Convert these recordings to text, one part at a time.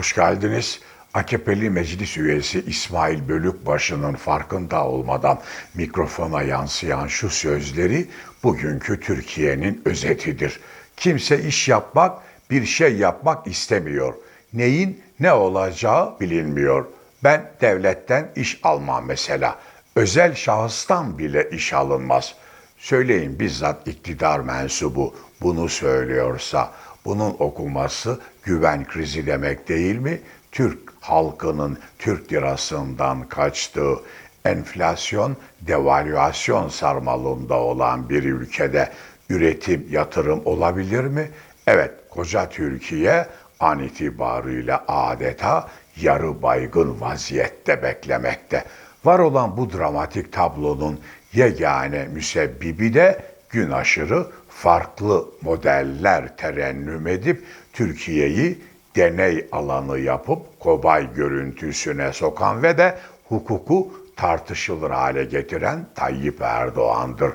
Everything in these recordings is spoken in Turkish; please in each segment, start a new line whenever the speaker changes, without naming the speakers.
Hoş geldiniz. AKP'li meclis üyesi İsmail Bölükbaşı'nın farkında olmadan mikrofona yansıyan şu sözleri bugünkü Türkiye'nin özetidir. Kimse iş yapmak, bir şey yapmak istemiyor. Neyin ne olacağı bilinmiyor. Ben devletten iş almam mesela. Özel şahıstan bile iş alınmaz. Söyleyin bizzat iktidar mensubu bunu söylüyorsa bunun okuması güven krizi demek değil mi? Türk halkının Türk lirasından kaçtığı enflasyon, devalüasyon sarmalında olan bir ülkede üretim, yatırım olabilir mi? Evet, koca Türkiye an itibarıyla adeta yarı baygın vaziyette beklemekte. Var olan bu dramatik tablonun yegane müsebbibi de gün aşırı farklı modeller terennüm edip Türkiye'yi deney alanı yapıp kobay görüntüsüne sokan ve de hukuku tartışılır hale getiren Tayyip Erdoğan'dır.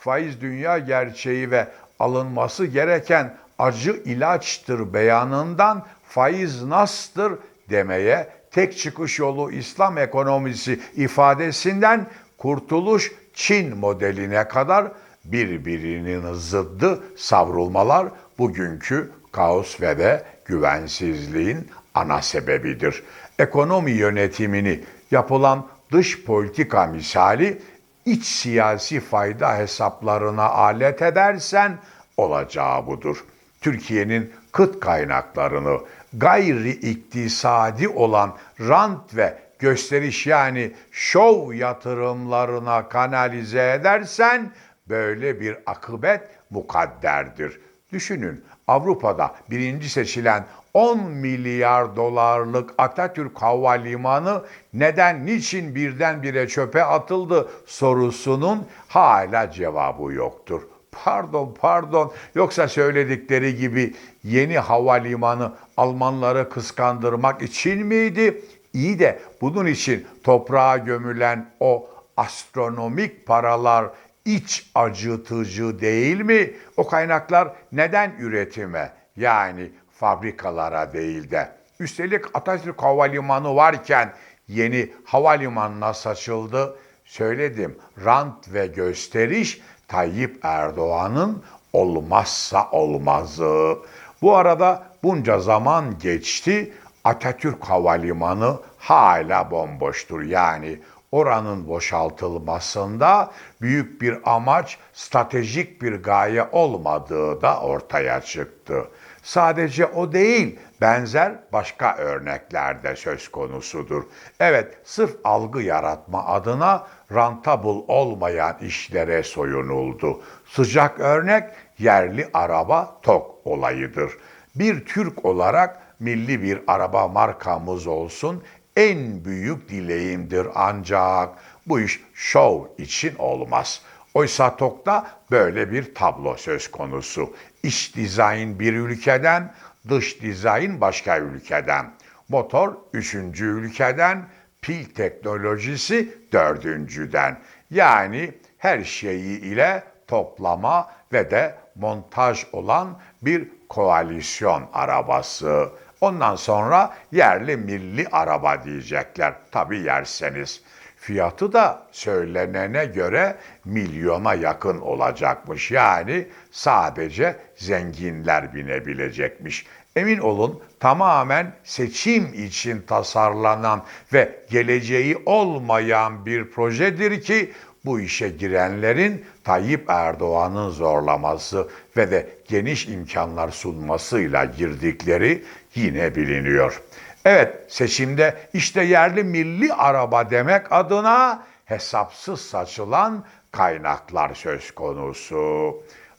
Faiz dünya gerçeği ve alınması gereken acı ilaçtır beyanından faiz nastır demeye tek çıkış yolu İslam ekonomisi ifadesinden kurtuluş Çin modeline kadar birbirinin zıddı savrulmalar bugünkü kaos ve de güvensizliğin ana sebebidir. Ekonomi yönetimini yapılan dış politika misali iç siyasi fayda hesaplarına alet edersen olacağı budur. Türkiye'nin kıt kaynaklarını gayri iktisadi olan rant ve gösteriş yani şov yatırımlarına kanalize edersen böyle bir akıbet mukadderdir. Düşünün Avrupa'da birinci seçilen 10 milyar dolarlık Atatürk Havalimanı neden niçin birdenbire çöpe atıldı sorusunun hala cevabı yoktur. Pardon pardon yoksa söyledikleri gibi yeni havalimanı Almanları kıskandırmak için miydi? İyi de bunun için toprağa gömülen o astronomik paralar iç acıtıcı değil mi? O kaynaklar neden üretime yani fabrikalara değil de üstelik Atatürk Havalimanı varken yeni havalimanına saçıldı. Söyledim rant ve gösteriş Tayyip Erdoğan'ın olmazsa olmazı. Bu arada bunca zaman geçti Atatürk Havalimanı hala bomboştur. Yani oranın boşaltılmasında büyük bir amaç, stratejik bir gaye olmadığı da ortaya çıktı. Sadece o değil, benzer başka örnekler de söz konusudur. Evet, sırf algı yaratma adına rentable olmayan işlere soyunuldu. Sıcak örnek yerli araba TOK olayıdır. Bir Türk olarak milli bir araba markamız olsun en büyük dileğimdir ancak bu iş şov için olmaz. Oysa TOK'ta böyle bir tablo söz konusu. İç dizayn bir ülkeden, dış dizayn başka ülkeden. Motor üçüncü ülkeden, pil teknolojisi dördüncüden. Yani her şeyi ile toplama ve de montaj olan bir koalisyon arabası. Ondan sonra yerli milli araba diyecekler. Tabii yerseniz. Fiyatı da söylenene göre milyona yakın olacakmış. Yani sadece zenginler binebilecekmiş. Emin olun tamamen seçim için tasarlanan ve geleceği olmayan bir projedir ki bu işe girenlerin Tayyip Erdoğan'ın zorlaması ve de geniş imkanlar sunmasıyla girdikleri yine biliniyor. Evet seçimde işte yerli milli araba demek adına hesapsız saçılan kaynaklar söz konusu.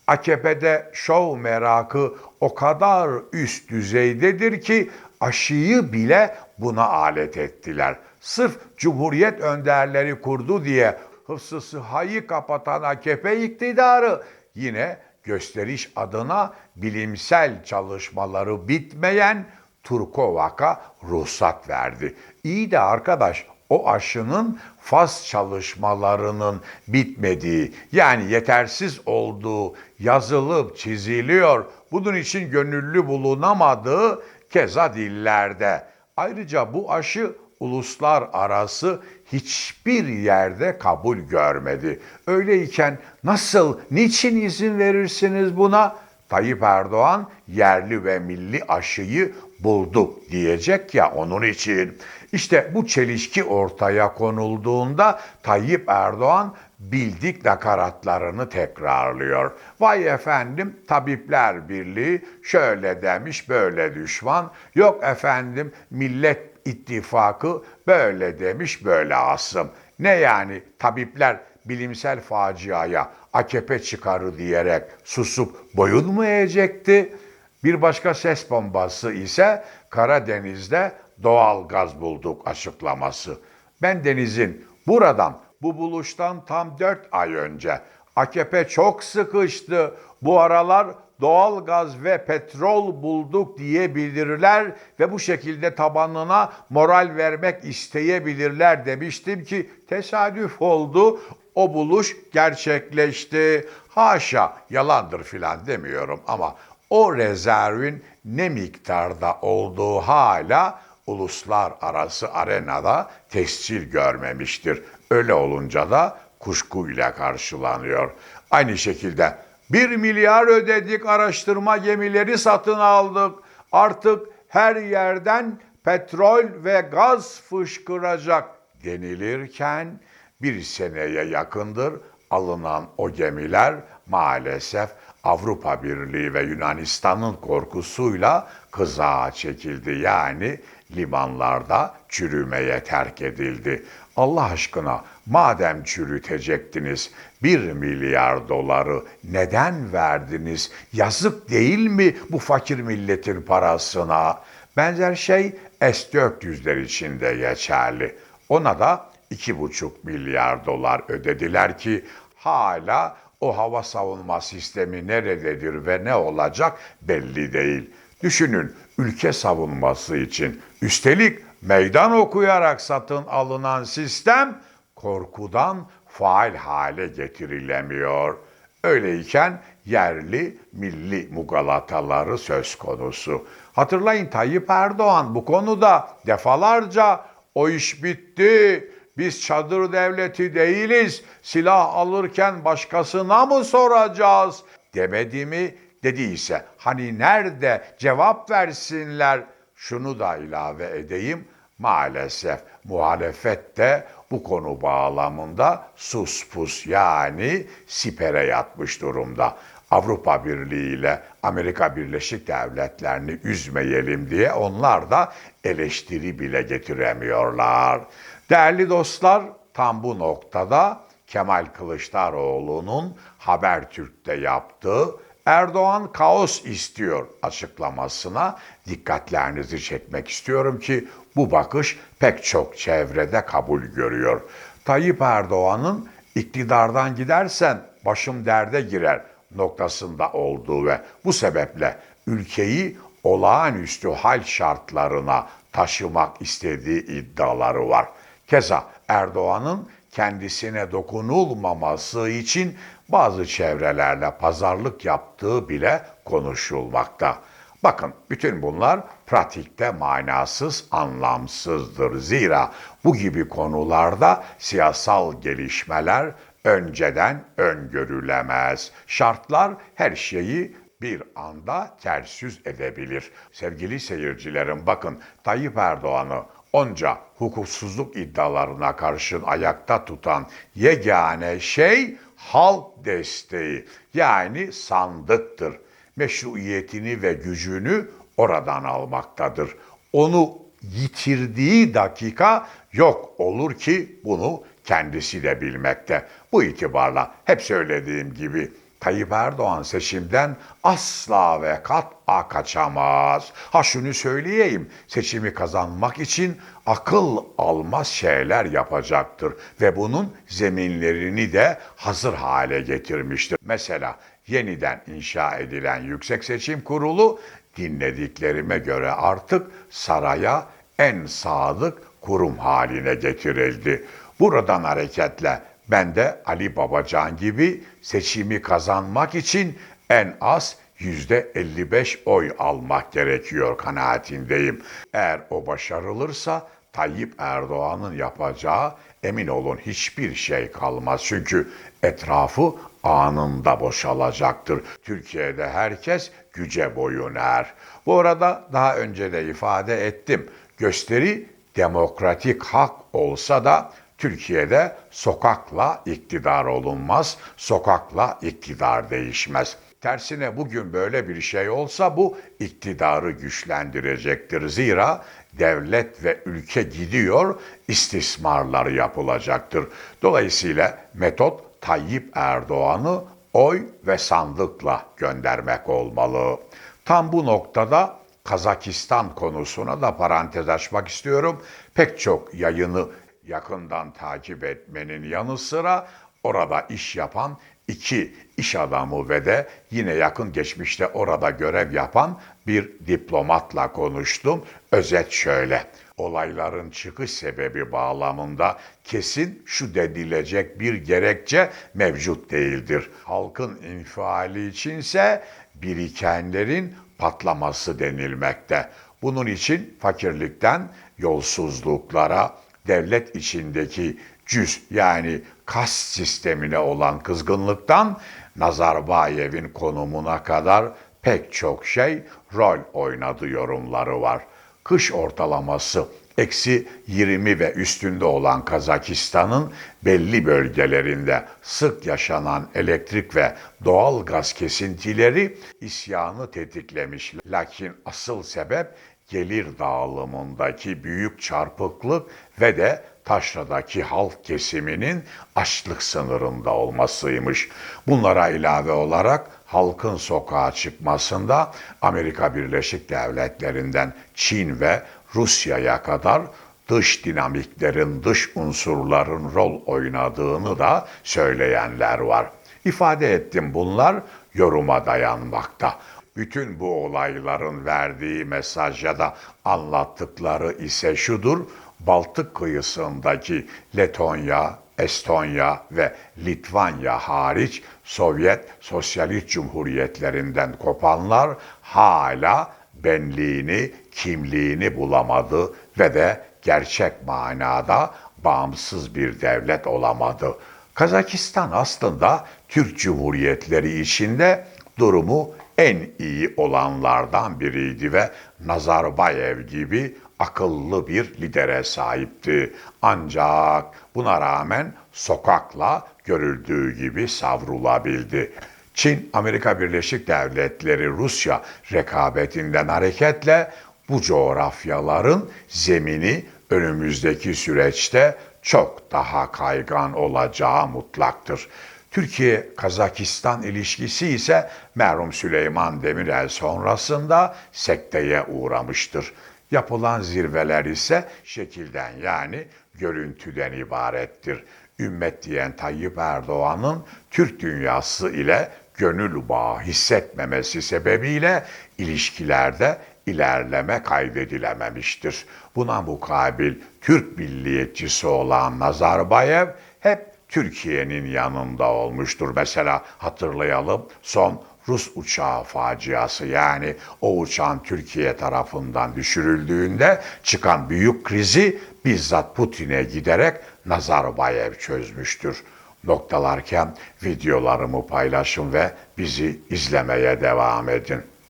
AKP'de şov merakı o kadar üst düzeydedir ki aşıyı bile buna alet ettiler. Sırf Cumhuriyet önderleri kurdu diye hıfzı sıhhayı kapatan AKP iktidarı yine gösteriş adına bilimsel çalışmaları bitmeyen Turkovak'a ruhsat verdi. İyi de arkadaş o aşının faz çalışmalarının bitmediği yani yetersiz olduğu yazılıp çiziliyor. Bunun için gönüllü bulunamadığı keza dillerde. Ayrıca bu aşı uluslararası hiçbir yerde kabul görmedi. Öyleyken nasıl, niçin izin verirsiniz buna? Tayyip Erdoğan yerli ve milli aşıyı bulduk diyecek ya onun için. İşte bu çelişki ortaya konulduğunda Tayyip Erdoğan bildik nakaratlarını tekrarlıyor. Vay efendim Tabipler Birliği şöyle demiş böyle düşman. Yok efendim Millet İttifakı böyle demiş böyle asım. Ne yani tabipler bilimsel faciaya AKP çıkarı diyerek susup boyun mu eğecekti? Bir başka ses bombası ise Karadeniz'de doğal gaz bulduk açıklaması. Ben Deniz'in buradan bu buluştan tam 4 ay önce AKP çok sıkıştı. Bu aralar doğal gaz ve petrol bulduk diyebilirler ve bu şekilde tabanına moral vermek isteyebilirler demiştim ki tesadüf oldu. O buluş gerçekleşti. Haşa yalandır filan demiyorum ama o rezervin ne miktarda olduğu hala uluslararası arenada tescil görmemiştir. Öyle olunca da kuşkuyla karşılanıyor. Aynı şekilde 1 milyar ödedik araştırma gemileri satın aldık. Artık her yerden petrol ve gaz fışkıracak denilirken bir seneye yakındır alınan o gemiler maalesef Avrupa Birliği ve Yunanistan'ın korkusuyla kızağa çekildi. Yani limanlarda çürümeye terk edildi. Allah aşkına madem çürütecektiniz 1 milyar doları neden verdiniz? Yazık değil mi bu fakir milletin parasına? Benzer şey S-400'ler için de geçerli. Ona da 2,5 milyar dolar ödediler ki hala o hava savunma sistemi nerededir ve ne olacak belli değil. Düşünün ülke savunması için üstelik meydan okuyarak satın alınan sistem korkudan faal hale getirilemiyor. Öyleyken yerli milli mugalataları söz konusu. Hatırlayın Tayyip Erdoğan bu konuda defalarca o iş bitti. Biz çadır devleti değiliz. Silah alırken başkasına mı soracağız? Demedi mi? Dediyse hani nerede cevap versinler? Şunu da ilave edeyim. Maalesef muhalefet de bu konu bağlamında sus pus yani sipere yatmış durumda. Avrupa Birliği ile Amerika Birleşik Devletleri'ni üzmeyelim diye onlar da eleştiri bile getiremiyorlar. Değerli dostlar, tam bu noktada Kemal Kılıçdaroğlu'nun Habertürk'te yaptığı Erdoğan kaos istiyor açıklamasına dikkatlerinizi çekmek istiyorum ki bu bakış pek çok çevrede kabul görüyor. Tayyip Erdoğan'ın iktidardan gidersen başım derde girer noktasında olduğu ve bu sebeple ülkeyi olağanüstü hal şartlarına taşımak istediği iddiaları var. Keza Erdoğan'ın kendisine dokunulmaması için bazı çevrelerle pazarlık yaptığı bile konuşulmakta. Bakın bütün bunlar pratikte manasız, anlamsızdır. Zira bu gibi konularda siyasal gelişmeler önceden öngörülemez. Şartlar her şeyi bir anda ters yüz edebilir. Sevgili seyircilerim bakın Tayyip Erdoğan'ı onca hukuksuzluk iddialarına karşın ayakta tutan yegane şey halk desteği yani sandıktır. Meşruiyetini ve gücünü oradan almaktadır. Onu yitirdiği dakika yok olur ki bunu kendisi de bilmekte. Bu itibarla hep söylediğim gibi Tayyip Erdoğan seçimden asla ve kat'a kaçamaz. Ha şunu söyleyeyim, seçimi kazanmak için akıl almaz şeyler yapacaktır ve bunun zeminlerini de hazır hale getirmiştir. Mesela yeniden inşa edilen Yüksek Seçim Kurulu dinlediklerime göre artık saraya en sadık kurum haline getirildi. Buradan hareketle ben de Ali Babacan gibi seçimi kazanmak için en az %55 oy almak gerekiyor kanaatindeyim. Eğer o başarılırsa Tayyip Erdoğan'ın yapacağı emin olun hiçbir şey kalmaz. Çünkü etrafı anında boşalacaktır. Türkiye'de herkes güce boyun eğer. Bu arada daha önce de ifade ettim. Gösteri demokratik hak olsa da Türkiye'de sokakla iktidar olunmaz, sokakla iktidar değişmez. Tersine bugün böyle bir şey olsa bu iktidarı güçlendirecektir. Zira devlet ve ülke gidiyor, istismarlar yapılacaktır. Dolayısıyla metot Tayyip Erdoğan'ı oy ve sandıkla göndermek olmalı. Tam bu noktada Kazakistan konusuna da parantez açmak istiyorum. Pek çok yayını yakından takip etmenin yanı sıra orada iş yapan iki iş adamı ve de yine yakın geçmişte orada görev yapan bir diplomatla konuştum. Özet şöyle. Olayların çıkış sebebi bağlamında kesin şu dedilecek bir gerekçe mevcut değildir. Halkın infiali içinse birikenlerin patlaması denilmekte. Bunun için fakirlikten yolsuzluklara, devlet içindeki cüz yani kas sistemine olan kızgınlıktan Nazarbayev'in konumuna kadar pek çok şey rol oynadı yorumları var. Kış ortalaması eksi 20 ve üstünde olan Kazakistan'ın belli bölgelerinde sık yaşanan elektrik ve doğal gaz kesintileri isyanı tetiklemiş. Lakin asıl sebep gelir dağılımındaki büyük çarpıklık ve de taşradaki halk kesiminin açlık sınırında olmasıymış. Bunlara ilave olarak halkın sokağa çıkmasında Amerika Birleşik Devletleri'nden Çin ve Rusya'ya kadar dış dinamiklerin, dış unsurların rol oynadığını da söyleyenler var. İfade ettim bunlar yoruma dayanmakta. Bütün bu olayların verdiği mesaj ya da anlattıkları ise şudur. Baltık kıyısındaki Letonya, Estonya ve Litvanya hariç Sovyet Sosyalist Cumhuriyetlerinden kopanlar hala benliğini, kimliğini bulamadı ve de gerçek manada bağımsız bir devlet olamadı. Kazakistan aslında Türk Cumhuriyetleri içinde durumu en iyi olanlardan biriydi ve Nazarbayev gibi akıllı bir lidere sahipti. Ancak buna rağmen sokakla görüldüğü gibi savrulabildi. Çin, Amerika Birleşik Devletleri, Rusya rekabetinden hareketle bu coğrafyaların zemini önümüzdeki süreçte çok daha kaygan olacağı mutlaktır. Türkiye-Kazakistan ilişkisi ise merhum Süleyman Demirel sonrasında sekteye uğramıştır. Yapılan zirveler ise şekilden yani görüntüden ibarettir. Ümmet diyen Tayyip Erdoğan'ın Türk dünyası ile gönül bağı hissetmemesi sebebiyle ilişkilerde ilerleme kaydedilememiştir. Buna mukabil Türk milliyetçisi olan Nazarbayev hep Türkiye'nin yanında olmuştur. Mesela hatırlayalım son Rus uçağı faciası yani o uçağın Türkiye tarafından düşürüldüğünde çıkan büyük krizi bizzat Putin'e giderek Nazarbayev çözmüştür. Noktalarken videolarımı paylaşın ve bizi izlemeye devam edin.